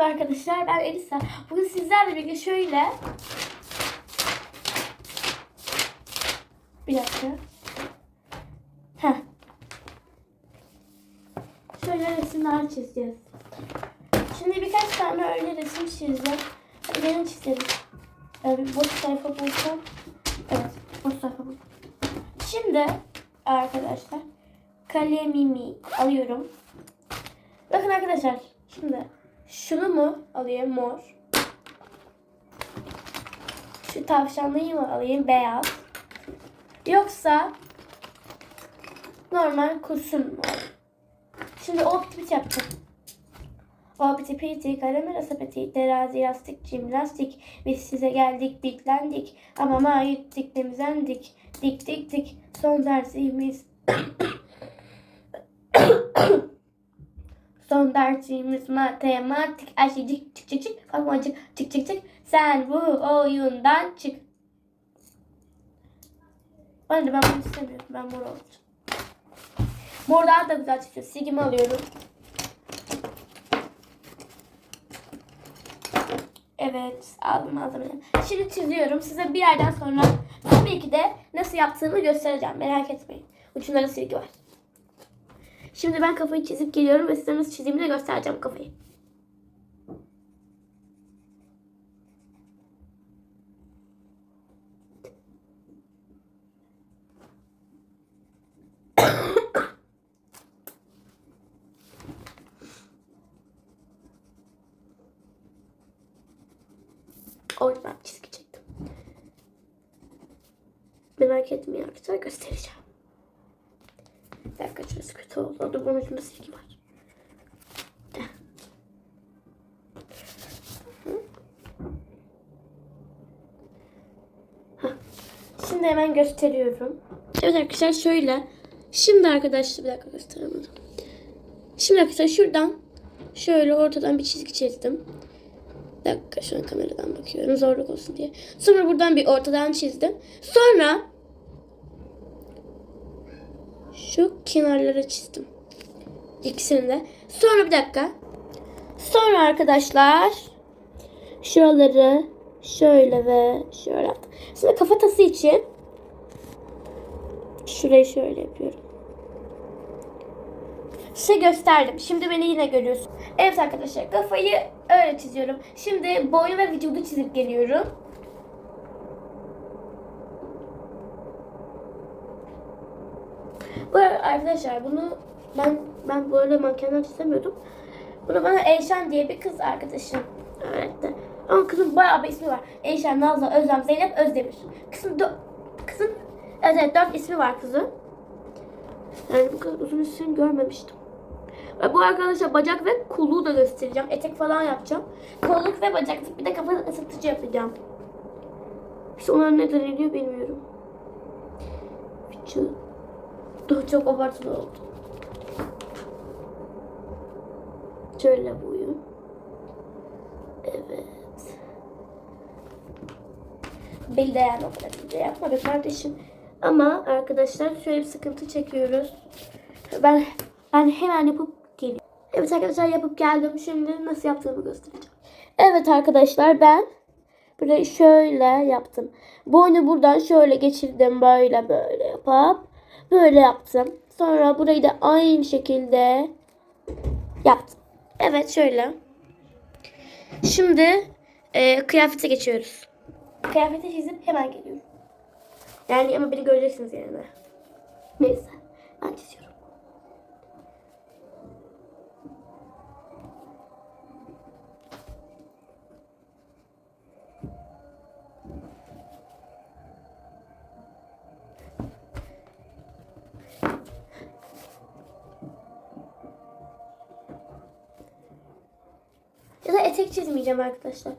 Merhaba arkadaşlar ben Elisa. Bugün sizlerle birlikte şöyle bir dakika. Heh. Şöyle resimler çizeceğiz. Şimdi birkaç tane öyle resim çizeceğim. Hadi gelin çizelim. Bir boş sayfa bulsam. Evet boş sayfa buldum. Şimdi arkadaşlar kalemimi alıyorum. Bakın arkadaşlar şimdi şunu mu alayım mor? Şu tavşanlıyı mı alayım beyaz? Yoksa normal kurşun mu? Şimdi o piti piti yapacağım. O piti piti karamela sepeti terazi lastik cim lastik biz size geldik bitlendik ama mayit diklimizdendik dik dik dik son dersimiz Son dersimiz matematik. Her şey çık çık çık çık. Kalkma çık çık çık çık. Sen bu oyundan çık. Ben de ben bunu istemiyorum. Ben mor olacağım. Mor daha da güzel çıkıyor. Silgimi alıyorum. Evet aldım malzemeleri. Şimdi çiziyorum. Size bir yerden sonra tabii ki de nasıl yaptığımı göstereceğim. Merak etmeyin. Ucunda da silgi var. Şimdi ben kafayı çizip geliyorum ve size nasıl çizdiğimi de göstereceğim kafayı. Orada ben çizgi çektim. Merak etmeyin arkadaşlar göstereceğim. Bir dakika kötü oldu. Dur ucunda silgi var. Şimdi hemen gösteriyorum. Evet arkadaşlar şöyle. Şimdi arkadaşlar bir dakika gösteremedim. Şimdi arkadaşlar şuradan şöyle ortadan bir çizgi çizdim. Bir dakika şu an kameradan bakıyorum zorluk olsun diye. Sonra buradan bir ortadan çizdim. Sonra şu kenarlara çizdim. İkisini de. Sonra bir dakika. Sonra arkadaşlar şuraları şöyle ve şöyle yaptım. Şimdi kafatası için şurayı şöyle yapıyorum. Size gösterdim. Şimdi beni yine görüyorsun. Evet arkadaşlar kafayı öyle çiziyorum. Şimdi boynu ve vücudu çizip geliyorum. Bu arkadaşlar bunu ben ben böyle mankenden çizemiyordum. Bunu bana Eyşan diye bir kız arkadaşım öğretti. Ama kızın bayağı bir ismi var. Eyşan, Nazlı, Özlem, Zeynep, Özdemir. Kızın, dö- kızın evet dört ismi var kızın. Yani bu kadar uzun isim görmemiştim. Ve bu arkadaşlar bacak ve kolu da göstereceğim. Etek falan yapacağım. Kolluk ve bacaklık bir de kafa ısıtıcı yapacağım. İşte onlar ne deniliyor bilmiyorum. Vücut. Çok abartılı oldu. Şöyle. Evet. De yani o kadar ince yapma be kardeşim. Ama arkadaşlar şöyle bir sıkıntı çekiyoruz. Ben ben hemen yapıp geliyorum. Evet arkadaşlar yapıp geldim. Şimdi nasıl yaptığımı göstereceğim. Evet arkadaşlar ben burayı şöyle yaptım. Boynu buradan şöyle geçirdim böyle böyle yapıp böyle yaptım. Sonra burayı da aynı şekilde yaptım. Evet şöyle. Şimdi e, kıyafete geçiyoruz. Kıyafeti çizip hemen geliyorum. Yani ama beni göreceksiniz yani. Neyse ben çiziyorum. Çizmeyeceğim arkadaşlar.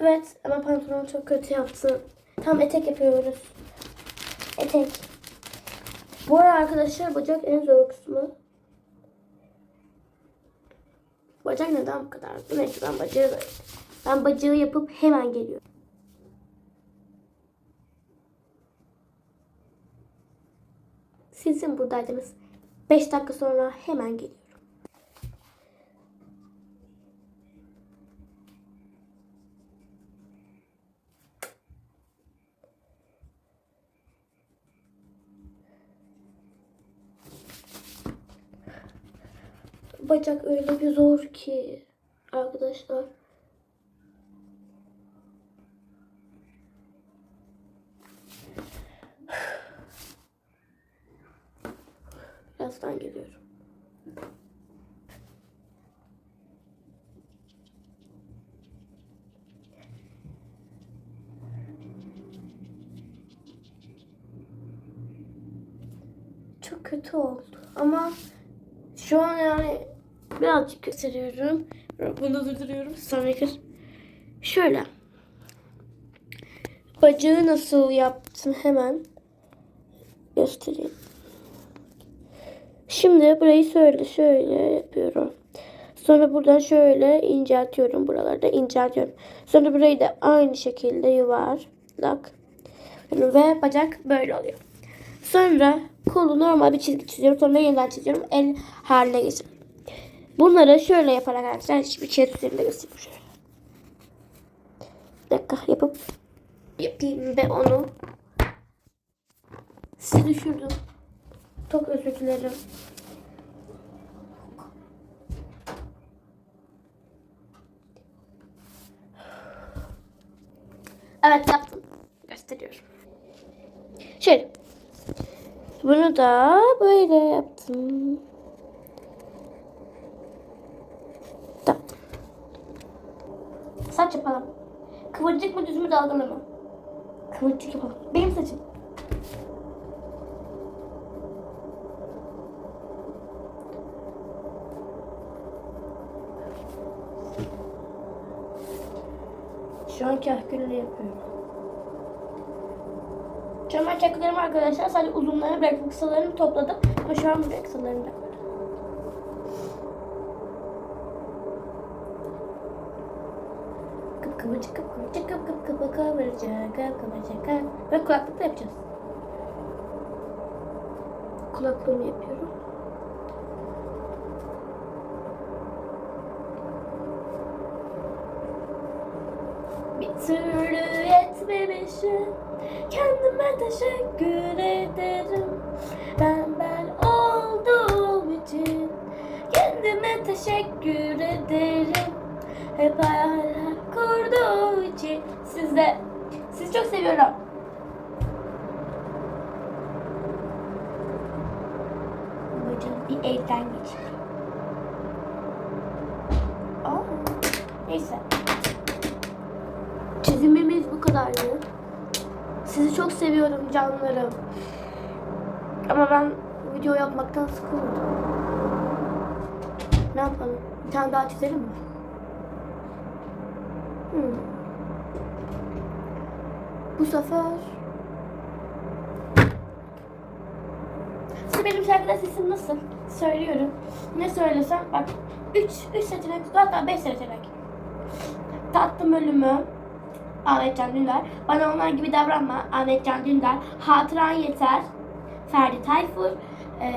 Evet ama pantolonu çok kötü yaptım. Tam etek yapıyoruz. Etek. Bu arada arkadaşlar bacak en zor kısmı. Bacak neden bu kadar? Neyse ben bacağı da ben bacağı yapıp hemen geliyorum. Sizin buradaydınız. 5 dakika sonra hemen geliyorum. Bacak öyle bir zor ki arkadaşlar. Birazdan geliyorum. Çok kötü oldu ama şu an yani birazcık gösteriyorum. Bunu durduruyorum. Sonraki şöyle. Bacağı nasıl yaptım hemen göstereyim. Şimdi burayı şöyle şöyle yapıyorum. Sonra buradan şöyle inceltiyorum buralarda inceltiyorum. Sonra burayı da aynı şekilde yuvarlak ve bacak böyle oluyor. Sonra kolu normal bir çizgi çiziyorum. Sonra yeniden çiziyorum. El haline getiriyorum. Bunları şöyle yaparak arkadaşlar hiçbir şey üzerinde göstereyim şöyle. Bir dakika yapıp yapayım ve onu size düşürdüm. Çok özür dilerim. Evet yaptım. Gösteriyorum. Şöyle. Bunu da böyle yaptım. Saç yapalım. Kıvırcık mı düz mü dalgalı mı? Kıvırcık yapalım. Benim saçım. Şu an kahkülleri yapıyorum. Şu an ben arkadaşlar sadece uzunlarını bıraktım. Kısalarını topladım. Ama şu an buraya kısalarını bırakıyorum. Kıvırcık kıp kıvırcık kıp kıp kıp kıvırcık kıp kıvırcık kıp. Ve kulaklık da yapacağız. Kulaklığımı yapıyorum. Bir türlü yetmemişim Kendime teşekkür ederim Ben ben olduğum için Kendime teşekkür ederim Hep hayaller kurduğum için Sizde Sizi çok seviyorum Babacığım bir evden geçeyim Aa, Neyse Çizimimiz bu kadardı. Sizi çok seviyorum canlarım. Ama ben video yapmaktan sıkıldım. Ne yapalım? Bir tane daha çizelim mi? Bu sefer... Size benim şarkıda sesim nasıl? Söylüyorum. Ne söylesem bak. 3 3 seçenek hatta 5 seçenek. Tattım ölümü. Ahmet Dündar. Bana onlar gibi davranma. Ahmet Can Dündar. Hatıran yeter. Ferdi Tayfur. Ee,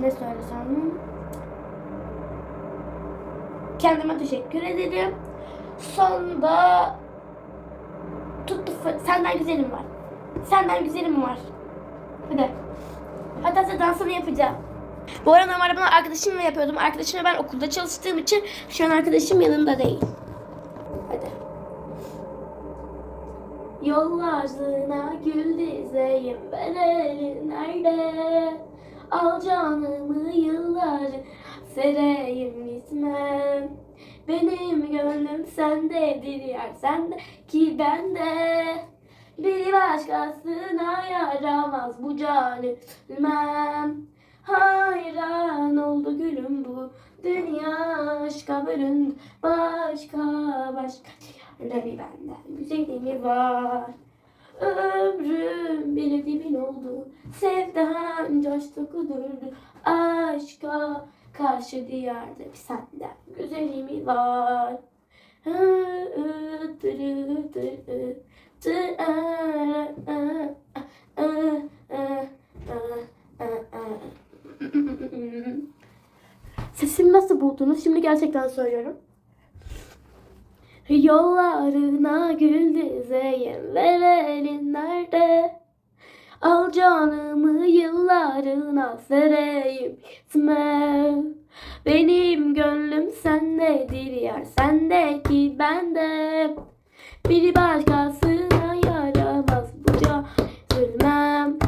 ne söylesem? Kendime teşekkür ederim. Sonda tuttu senden güzelim var. Senden güzelim var. De. Hatta size dansını yapacağım. Bu arada normalde bunu arkadaşımla yapıyordum. Arkadaşımla ben okulda çalıştığım için şu an arkadaşım yanında değil. Hadi. Yollarına gül dizeyim ben elin nerede? Al canımı yıllarca sereyim gitmem. Benim gönlüm sendedir yer sende ki bende. Bir başkasına yaramaz bu can üzülmem. Hayran oldu gülüm bu dünya aşka bölündü başka başka bir benden güzelimi var. Ömrüm bir dibin oldu. Sevdan coştu kudurdu. Aşka karşı diyarda bir senden güzelimi var. Sesimi nasıl buldunuz? Şimdi gerçekten söylüyorum. Yollarına gül dizeyim verelim nerede? Al canımı yıllarına sereyim isme. Benim gönlüm sendedir yar sendeki bende. Bir başkasına yaramaz bu can üzülmem.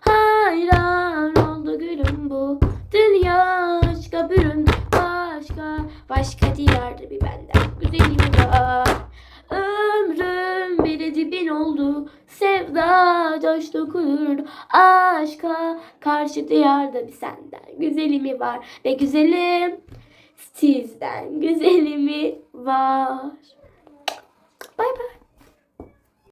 Hayran oldu gülüm bu dünya aşka büründü başka başka diyarda bir benden güzelim var. Ömrüm bir dibin oldu sevda coştu kurdu aşka karşı diyarda bir senden güzelimi var ve güzelim sizden güzelimi var. Bay bay.